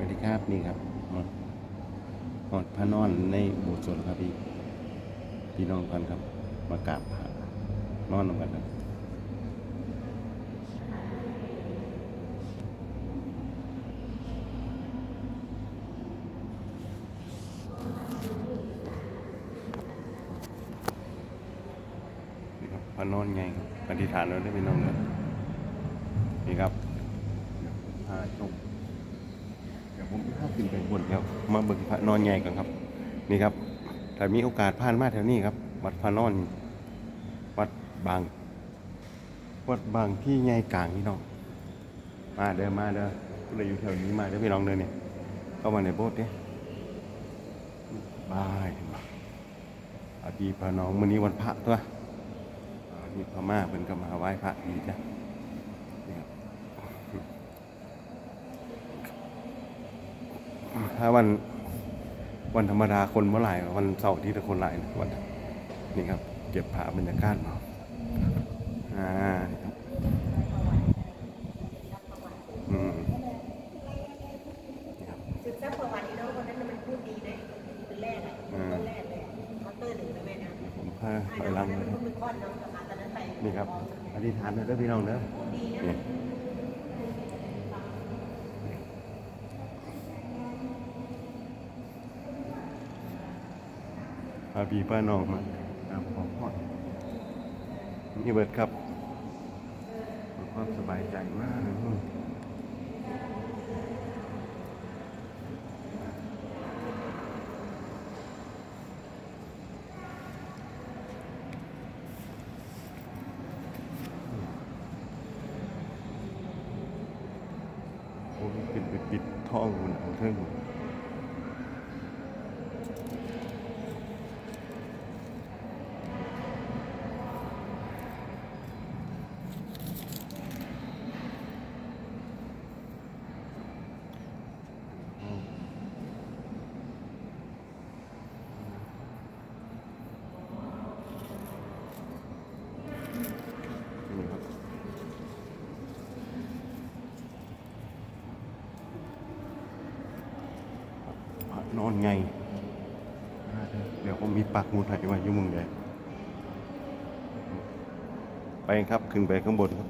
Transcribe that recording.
วัสดีครับนี่ครับหอดหอดพระนอนในโบูสนครับพี่พี่น้องกันครับ มากราบพระนอนนำกันครับนี่ครับพระนอนไงครับอธิษฐานไว้ได้พี่น้องครับนี่ครับผมพาชมเดี๋ยว ผมพาขึ้นไปบนแล้ว มาเบิ่งพระนอนใหญ่กันครับ นี่ครับถ้ามีโอกาสผ่านมาแถวนี้ครับ วัดพระนอน วัดบาง วัดบางที่ใหญ่กลางพี่น้อง มาเด้อมาเด้อก็เลยอยู่แถวนี้มาเด้อพี่น้องเด้อเนี่ยเข้ามาในโบสถ์เนี่ยบายอาดีพระน้องมื้อนี้วันพระตัวอาดีพม่าเพิ่นก็มาไหว้พระดีจ้ะนี่ครับ ถ้าวันวันธรรมดาคนเมื่อไหร่วันเสาร์อาที่คนหลายนะวันนี่ครับ เก็บภาพบรรยากาศมาอ่านี่ครับอืมนี่ครับศึกษาประวัติแล้วคนนั้นน่ะมันพูดดีนะคนแรกอะอืมคนแรกเลยเคาน์เตอร์หนึ่งนะแม่นะผมพาไอ้ไปน้ลัองงคนเลนั้นยมันเพิ่งไปคลอดน้องกลับมาตอนนั้นไปนี่ครับอธิษฐานเลยเด้อพี่น้องเด้อ พูดดีนะ นี่พาพี่ป้าน้องมาตามของพรนี่เบิดครับความสบายใจมากเลยโอ้ยขึ้นไปปิดท้องมันเอาเทิงนี่ นอนไง เดี๋ยวผมมีปักหมุดให้ไว้อยู่มึงเลยไปครับ ขึ้นไปข้างบนครับ